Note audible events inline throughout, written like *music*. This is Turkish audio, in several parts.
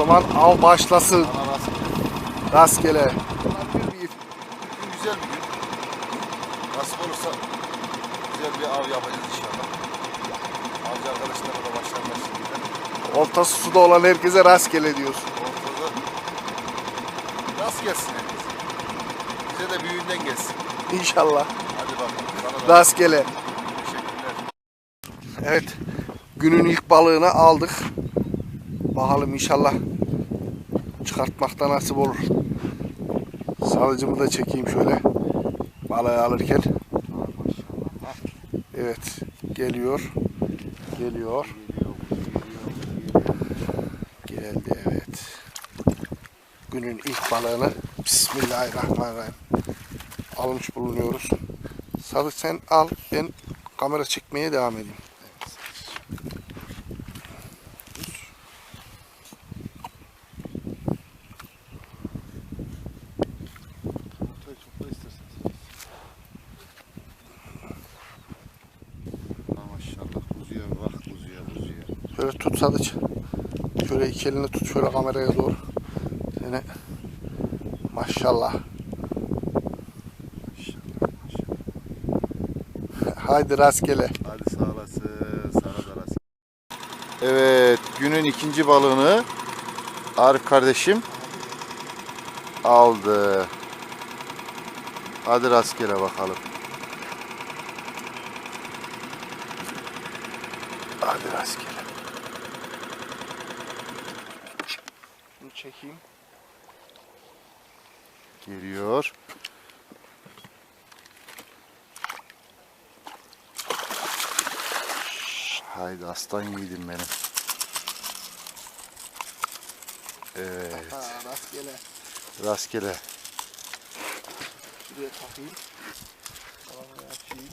zaman av başlasın. Rastgele. Güzel bir gün. Nasip olursa güzel bir av yapacağız inşallah. Avcı arkadaşlarla da başlarlar. Oltası suda olan herkese rastgele diyorsun. Ortada rast gelsin. Bize de büyüğünden gelsin. İnşallah. Hadi bakalım. Sana da Rastgele. teşekkürler. Evet. Günün ilk balığını aldık. Bakalım inşallah çıkartmakta nasip olur. Salıcımı da çekeyim şöyle. Balığı alırken. Evet. Geliyor. Geliyor. Geldi evet. Günün ilk balığını Bismillahirrahmanirrahim. Almış bulunuyoruz. Sadık sen al. Ben kamera çekmeye devam edeyim. Ortaya çok da isterseniz. Ha, Maşallah kuzuya bak kuzuya Şöyle tut Sadıç. Şöyle iki elini tut şöyle kameraya doğru. Seni maşallah. *laughs* Haydi rastgele. Hadi sağ olasın. Sana da rast. Evet, günün ikinci balığını Arif kardeşim aldı. Hadi rastgele bakalım. Hadi rastgele. Bunu çekeyim. Geliyor. Haydi aslan yiğidim benim. Evet, Ha, rastgele. rastgele. Şuraya takayım. Kamerayı açayım.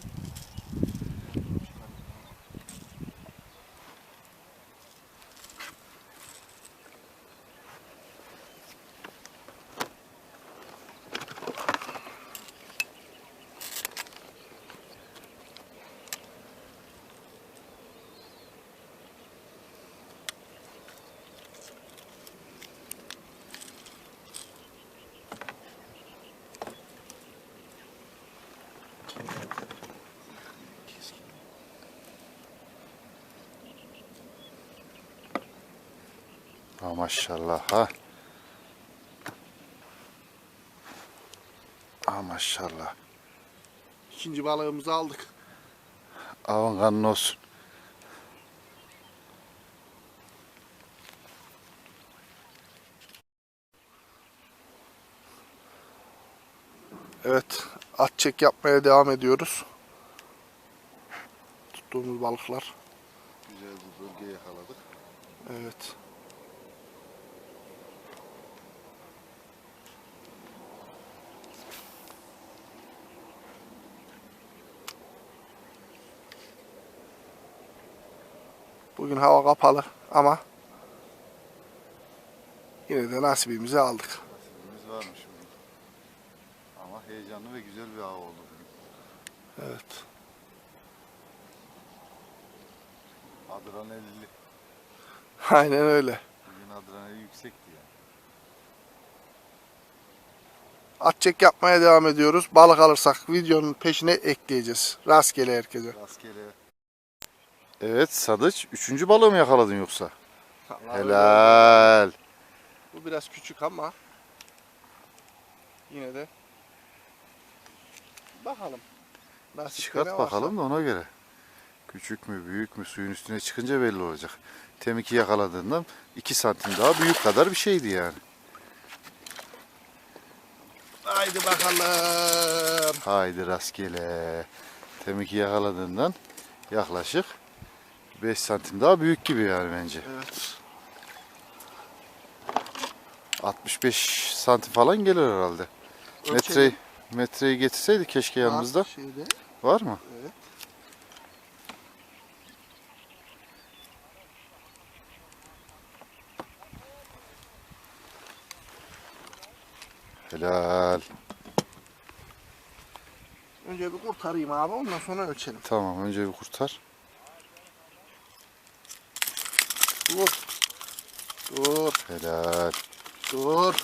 Ha maşallah ha. Ha maşallah. İkinci balığımızı aldık. Avın kanlı olsun. Evet. At çek yapmaya devam ediyoruz. Tuttuğumuz balıklar. Güzel bir bölge yakaladık. Evet. Bugün hava kapalı ama yine de nasibimizi aldık. Nasibimiz varmış bugün. Ama heyecanlı ve güzel bir av oldu bugün. Evet. Adrenalli. Aynen öyle. Bugün adrenali yüksekti yani. At çek yapmaya devam ediyoruz. Balık alırsak videonun peşine ekleyeceğiz. Rastgele herkese. Rastgele. Evet Sadıç. Üçüncü balığı mı yakaladın yoksa? Helal. Bu biraz küçük ama yine de bakalım. Nasipte Çıkart bakalım da ona göre. Küçük mü büyük mü suyun üstüne çıkınca belli olacak. Temiki yakaladığından 2 santim daha büyük kadar bir şeydi yani. Haydi bakalım. Haydi rastgele. Temiki yakaladığından yaklaşık 5 santim daha büyük gibi yani bence. Evet. 65 santim falan gelir herhalde. Metreyi, metreyi getirseydi keşke yanımızda. Var Şeyde. Var mı? Evet. Helal. Önce bir kurtarayım abi ondan sonra ölçelim. Tamam önce bir kurtar. Dur. Dur. Helal. Dur.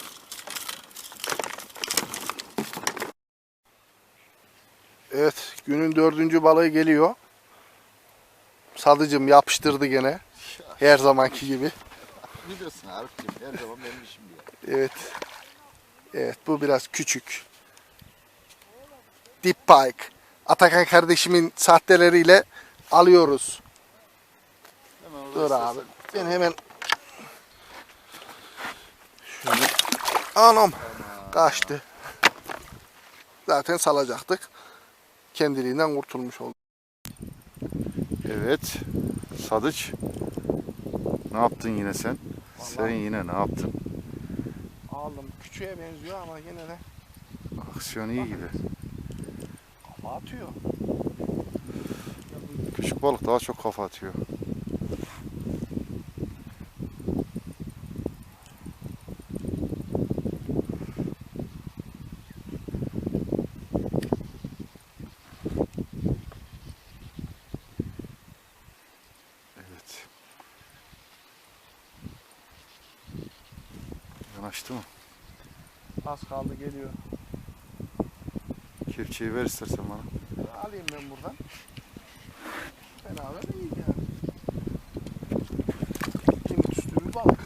Evet, günün dördüncü balığı geliyor. Sadıcım yapıştırdı gene. Her zamanki gibi. Biliyorsun Arif'ciğim her zaman benim işim ya. Evet. Evet, bu biraz küçük. Deep Pike. Atakan kardeşimin sahteleriyle alıyoruz. Hemen Dur abi. Ben hemen şöyle anam kaçtı. Zaten salacaktık. Kendiliğinden kurtulmuş oldu. Evet. Sadıç. Ne yaptın yine sen? Sen Vallahi- yine ne yaptın? Aldım. Küçüğe benziyor ama yine de Aksiyon iyi gibi. kafa atıyor. Küçük balık daha çok kafa atıyor. Yanaştı mı? Az kaldı geliyor. Kepçeyi ver istersen bana. Alayım ben buradan. Fena da değil yani. Kemik üstü bir balık.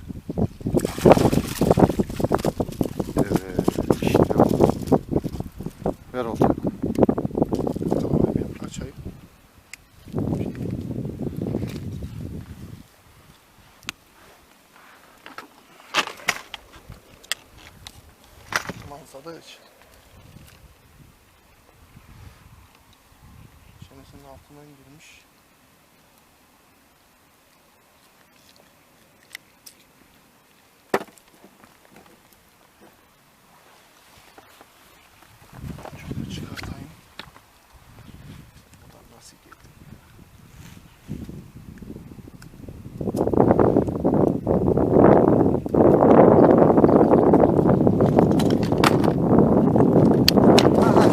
Evet. işte bu. Ver oldu. Tamam ben açayım. Mansada hiç. Çenesinin altından girmiş. Şöyle çıkartayım. Buradan nasıl geldi? Aha,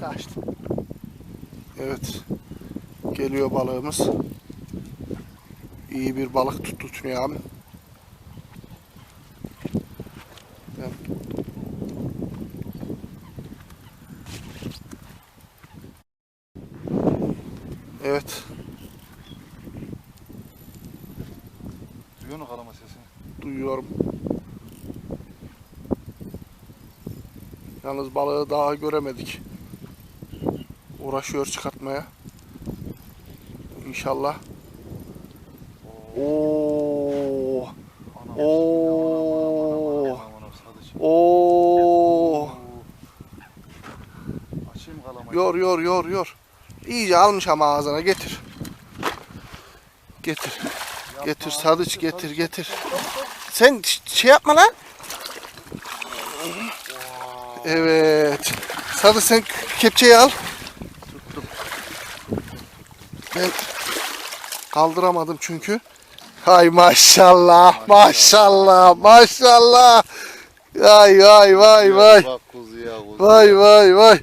Kaçtı. Evet. Geliyor balığımız. İyi bir balık tuttu. Ben- Evet. Duyuyor musun kalama sesini? Duyuyorum. Yalnız balığı daha göremedik. Uğraşıyor çıkartmaya. İnşallah. Oo. Oo. Oo. Yor yor yor yor. İyice almış ama ağzına getir. Getir. Getir Sadıç getir getir. Sen şey yapma lan. Evet. Sadıç sen kepçeyi al. Ben kaldıramadım çünkü. Hay maşallah, maşallah, maşallah. Vay vay vay vay. Vay vay vay.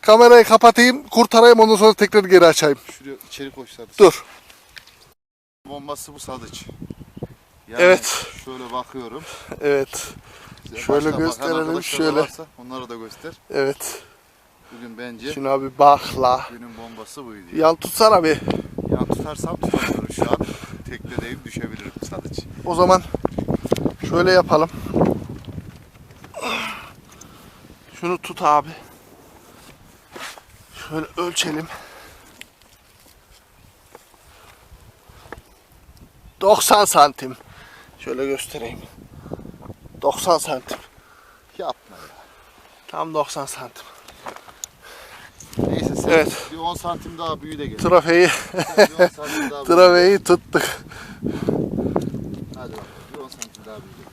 Kamerayı kapatayım, kurtarayım ondan sonra tekrar geri açayım. Şuraya içeri koş. Dur. Bombası bu Sadıç. Yani Evet. Şöyle bakıyorum. Evet. Size Şöyle gösterelim, şöyle. varsa Onları da göster. Evet. Bugün bence Şuna bir bakla. günün bombası buydu. Yan tutsana bir. Yan tutarsam tutamıyorum şu an. Teknedeyim düşebilirim Sadıç. O zaman şöyle yapalım. Şunu tut abi. Şöyle ölçelim. 90 santim. Şöyle göstereyim. 90 santim. Yapma ya. Tam 90 santim. Evet. bir 10 santim daha büyü de gel. Trofeyi, Sen bir 10 santim daha büyü. trofeyi tuttuk. Hadi bak. Bir 10 santim daha büyü de.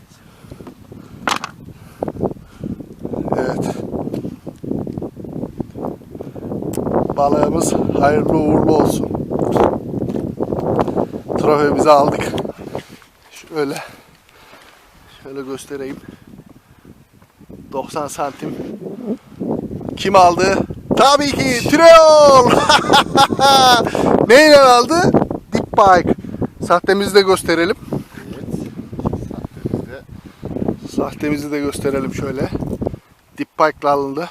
Evet. Balığımız hayırlı uğurlu olsun. Trofemizi aldık. Şöyle şöyle göstereyim. 90 santim. Kim aldı? Tabii ki Triol. *laughs* Neyle aldı? Deep Bike. Sahtemizi de gösterelim. Evet. Sahtemizde Sahtemizi de gösterelim şöyle. Dip pike'la alındı.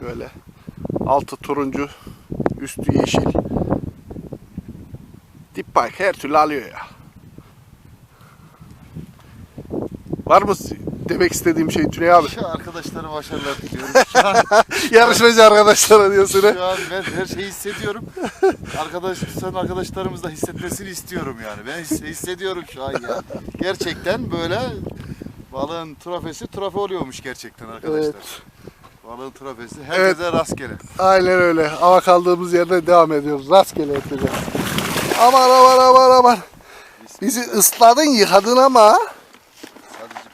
Şöyle. Altı turuncu, üstü yeşil. Dip pike her türlü alıyor ya. Var mı demek istediğim şey Tüney abi? Şu arkadaşlara başarılar diliyorum. *laughs* Şu an, Yarışmacı arkadaşlara diyorsun şu an ben her şeyi hissediyorum. Arkadaş, sen arkadaşlarımız da hissetmesini istiyorum yani. Ben his- hissediyorum şu an ya. Gerçekten böyle balığın trafesi trafe oluyormuş gerçekten arkadaşlar. Evet. Balığın trafesi herkese rastgele. Aynen öyle. Ama kaldığımız yerden devam ediyoruz. Rastgele yapacağız. Aman aman aman aman. Bizi ısladın yıkadın ama. Sadece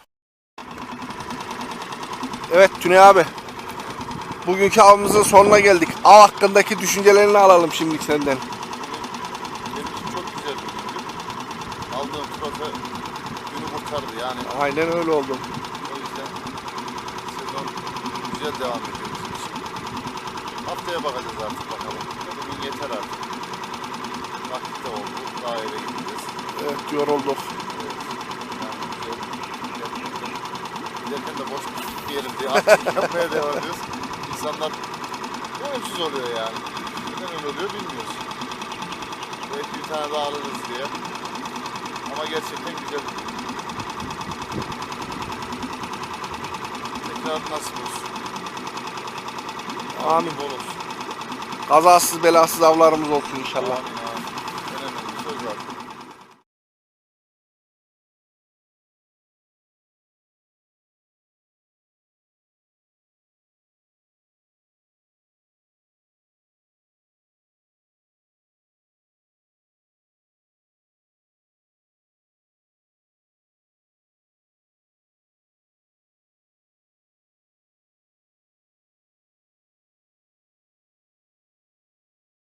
Evet Tüney abi. Bugünkü avımızın sonuna geldik. Av hakkındaki düşüncelerini alalım şimdi senden. benim için çok güzel bir gündü. Aldığım trafe günü kurtardı yani. Aynen öyle oldu. O yüzden sezon güzel devam ediyor bizim için. Haftaya bakacağız artık bakalım. Bugün yeter artık. Vakit de oldu. Daha eve gideceğiz. Evet yorulduk. Evet. Yani güzel. Gerçekten. Giderken de boş gitmeyelim diye artık *laughs* yapmaya devam ediyoruz. İnsanlar ölümsüz oluyor yani. Neden öyle oluyor bilmiyoruz. Belki bir tane daha alırız diye. Ama gerçekten güzel. Tekrar nasip olsun. Amin. Bol olsun. Kazasız belasız avlarımız olsun inşallah. Amin amin.